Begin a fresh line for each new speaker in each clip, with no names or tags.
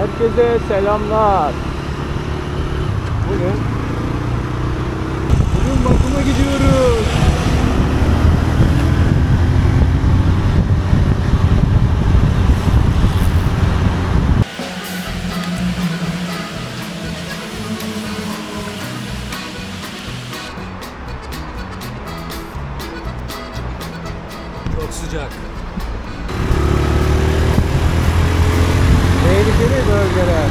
Herkese selamlar. Bugün bugün bakıma gidiyoruz.
Çok sıcak.
Tehlikeli bölgeler.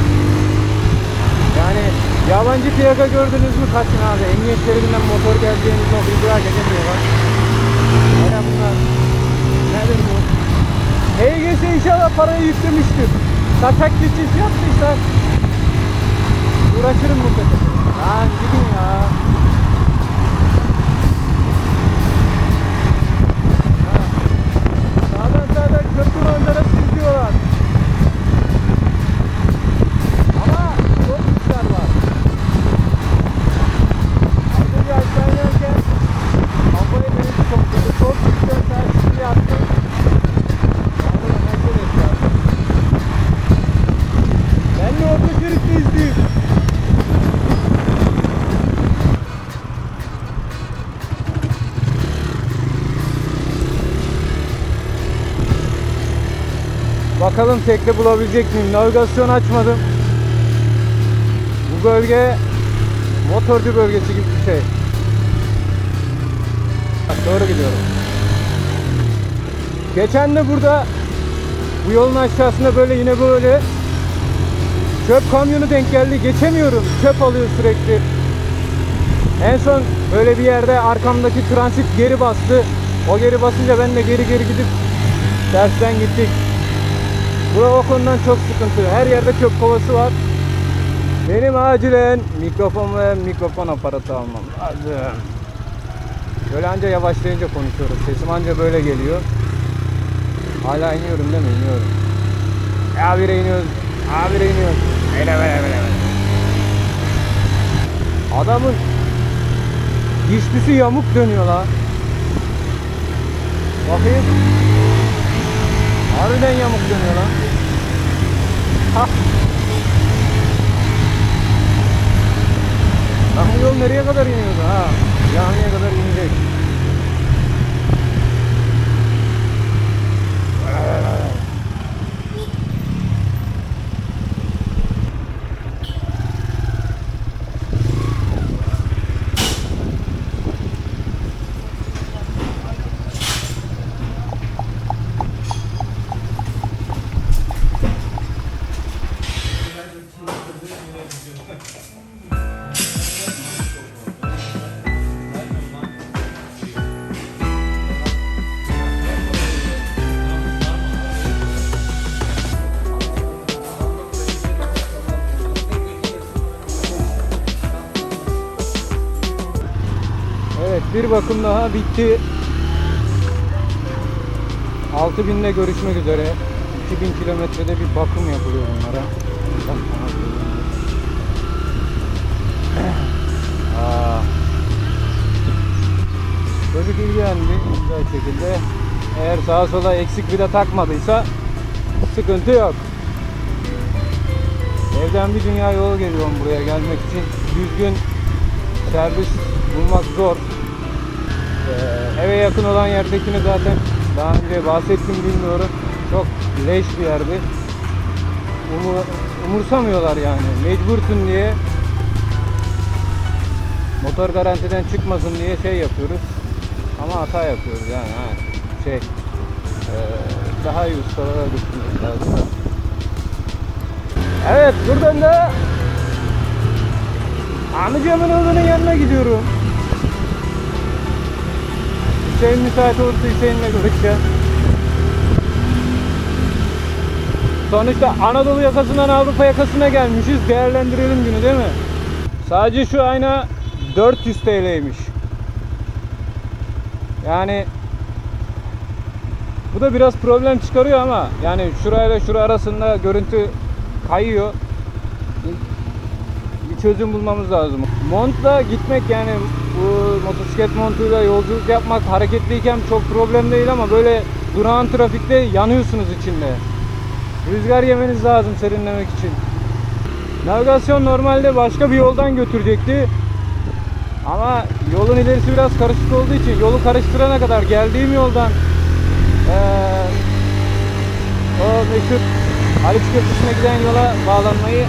Yani yabancı plaka gördünüz mü kaçın abi. Emniyet şeridinden motor geleceğiniz noktayı bırak edemiyorlar. Öyle bunlar. Nedir bu? HGS inşallah parayı yüklemiştir. Kaçak geçiş yaptıysa uğraşırım kadar. Lan gidin ya. Sağdan sağdan köprü manzarası izliyorlar. Ama çok kuşlar var. Az önce aşağı inerken kafayı beni çok kötü. Çok güzel tersini yaptı. Yağmurla hareket etti abi. Ben de orta şeritte izleyeyim. Bakalım tekne bulabilecek miyim? Navigasyon açmadım. Bu bölge motorcu bölgesi gibi bir şey. Doğru gidiyorum. Geçen de burada bu yolun aşağısında böyle yine böyle çöp kamyonu denk geldi. Geçemiyorum. Çöp alıyor sürekli. En son böyle bir yerde arkamdaki transit geri bastı. O geri basınca ben de geri geri gidip tersten gittik. Bura o konudan çok sıkıntı. Her yerde çöp kovası var. Benim acilen mikrofon ve mikrofon aparatı almam lazım. Böyle anca yavaşlayınca konuşuyorum. Sesim anca böyle geliyor. Hala iniyorum değil mi? İniyorum. Abire iniyoruz. Abire iniyoruz. Böyle böyle böyle böyle. Adamın dişlisi yamuk dönüyor la. Bakayım. Harbiden yamuk dönüyor lan. Ha. Bir bakım daha bitti. 6000'le görüşmek üzere. 2000 kilometrede bir bakım yapılıyor bunlara. Çocuk ilgilendi güzel şekilde. Eğer sağa sola eksik de takmadıysa sıkıntı yok. Evden bir dünya yol geliyorum buraya gelmek için. Düzgün servis bulmak zor. Ee, eve yakın olan yerdekini zaten daha önce bahsettim bilmiyorum. Çok leş bir yerdi. Umu- umursamıyorlar yani. Mecbursun diye motor garantiden çıkmasın diye şey yapıyoruz. Ama hata yapıyoruz yani. Ha. Şey ee, daha iyi ustalara götürmek lazım. Evet buradan da Amcamın oğlunun yanına gidiyorum. Hüseyin müsait olursa Hüseyin'le görüşeceğiz. Sonuçta Anadolu yakasından Avrupa yakasına gelmişiz. Değerlendirelim günü değil mi? Sadece şu ayna 400 TL'ymiş. Yani bu da biraz problem çıkarıyor ama yani şurayla şura arasında görüntü kayıyor bir çözüm bulmamız lazım. Montla gitmek yani bu motosiklet montuyla yolculuk yapmak hareketliyken çok problem değil ama böyle durağan trafikte yanıyorsunuz içinde. Rüzgar yemeniz lazım serinlemek için. Navigasyon normalde başka bir yoldan götürecekti. Ama yolun ilerisi biraz karışık olduğu için yolu karıştırana kadar geldiğim yoldan eee, o meşhur Haliç Köprüsü'ne giden yola bağlanmayı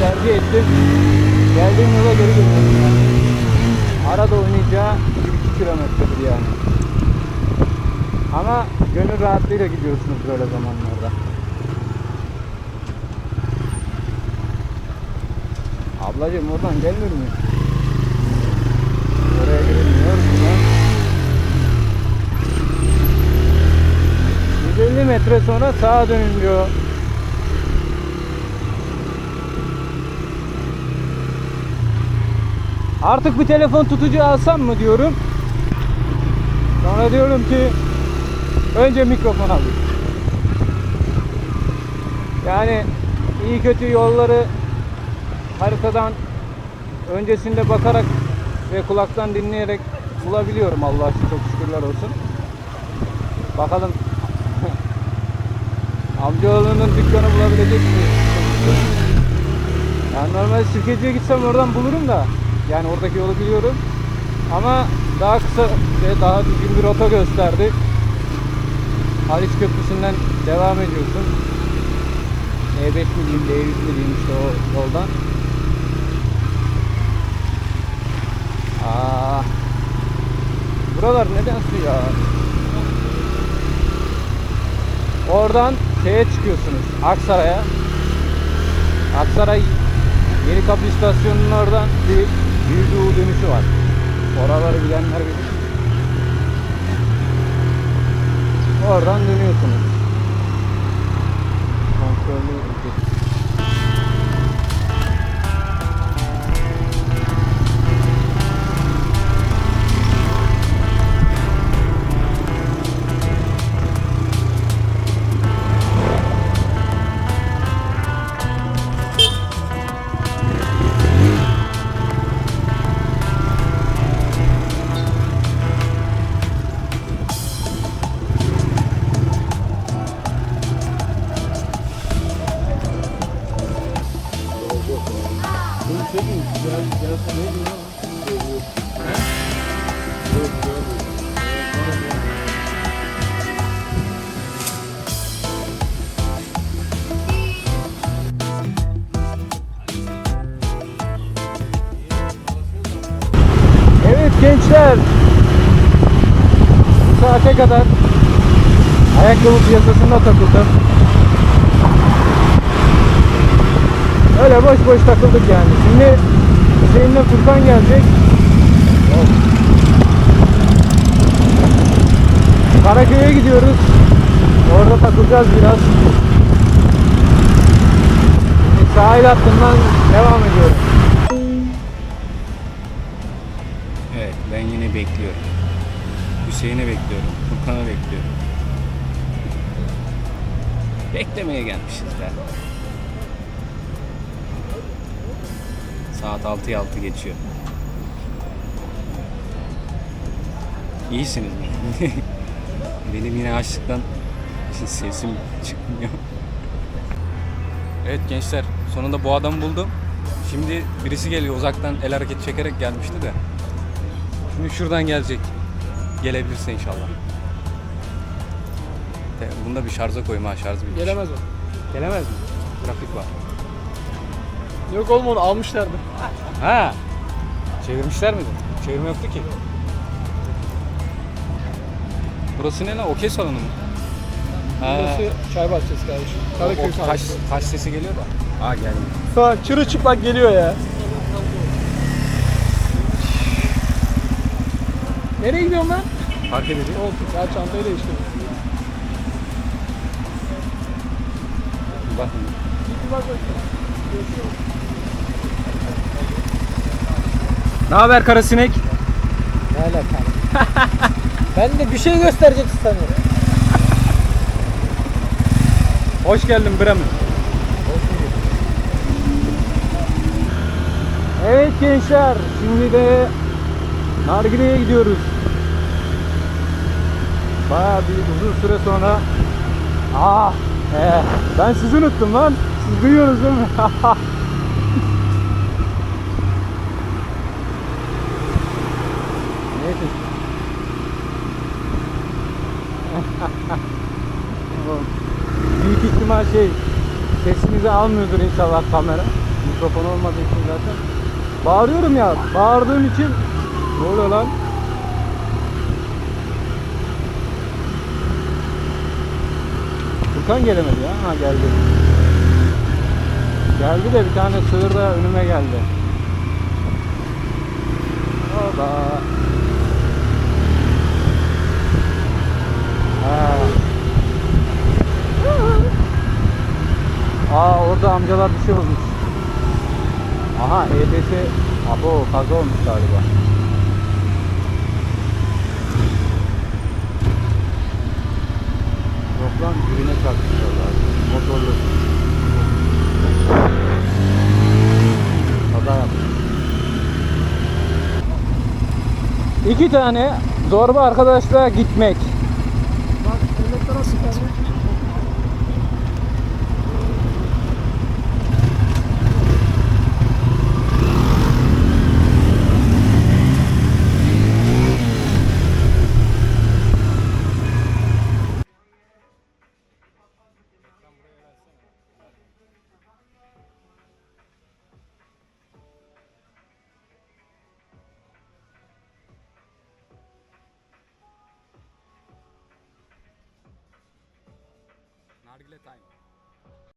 tercih ettim. Geldiğim yola geri döndüm. yani. Arada oynayacağı 1-2 kilometredir yani. Ama gönül rahatlığıyla gidiyorsunuz böyle zamanlarda. Ablacığım oradan gelmiyor mu? Oraya girilmiyor buradan. 150 metre sonra sağa dönün diyor. Artık bir telefon tutucu alsam mı diyorum. Sonra diyorum ki önce mikrofon alayım. Yani iyi kötü yolları haritadan öncesinde bakarak ve kulaktan dinleyerek bulabiliyorum Allah'a çok şükürler olsun. Bakalım amcaoğlunun dükkanı bulabilecek miyiz? Yani normal sirkeciye gitsem oradan bulurum da yani oradaki yolu biliyorum. Ama daha kısa ve daha düzgün bir rota gösterdi. Haliç Köprüsü'nden devam ediyorsun. E5 mi diyeyim, D100 mi işte o yoldan. Aa, buralar neden su ya? Oradan şeye çıkıyorsunuz, Aksaray'a. Aksaray Yeni Kapı İstasyonu'nun oradan bir Büyüdüğü dönüşü var. Oraları bilenler bilir. Oradan dönüyorsunuz. Kontrollü Saate kadar ayakkabı piyasasında takıldım. Öyle boş boş takıldık yani. Şimdi Hüseyin'le Furkan gelecek. Karaköy'e gidiyoruz. Orada takılacağız biraz. Sahil hattından devam ediyorum.
Evet ben yine bekliyorum. Hüseyin'i bekliyorum. Furkan'ı bekliyorum. Beklemeye gelmişiz be. Saat 6'ya 6 geçiyor. İyisiniz mi? Benim yine açlıktan sesim çıkmıyor. Evet gençler sonunda bu adamı buldum. Şimdi birisi geliyor uzaktan el hareketi çekerek gelmişti de. Şimdi şuradan gelecek. Gelebilirse inşallah. Te- Bunu da bir şarja koyma ha şarj bir.
Gelemez o.
Gelemez mi? Trafik var.
Yok oğlum onu almışlardı.
Ha. Çevirmişler miydi? Çevirme yoktu ki. Burası ne lan? Okey salonu mu? Ha.
Burası çay bahçesi kardeşim. Karaköy
O- o taş, taş sesi geliyor da. Ha geldi.
Sağ çırılçıplak geliyor ya. Nereye gidiyorsun lan?
Fark edecek.
Olsun. Ya çantayı değiştirdim.
Bak.
Git bak bakayım.
Ne haber karasinek?
Ne alaka? ben de bir şey göstereceksin sanıyorum.
Hoş geldin Bremen. Evet gençler, şimdi de Nargile'ye gidiyoruz. Bayağı bir uzun süre sonra ah Ee, ben sizi unuttum lan. Siz duyuyorsunuz değil mi? Neyse. Büyük ihtimal şey sesinizi almıyordur inşallah kamera. Mikrofon olmadığı için zaten. Bağırıyorum ya. Bağırdığım için ne oluyor lan? Furkan gelemedi ya. Ha geldi. Geldi de bir tane sığır da önüme geldi. Oba. Aa orada amcalar bir şey olmuş. Aha EBS Abo kaza olmuş galiba. Lan birine çarpmışlar. Motorlu. Kaza yapmış. İki tane zorba arkadaşla gitmek.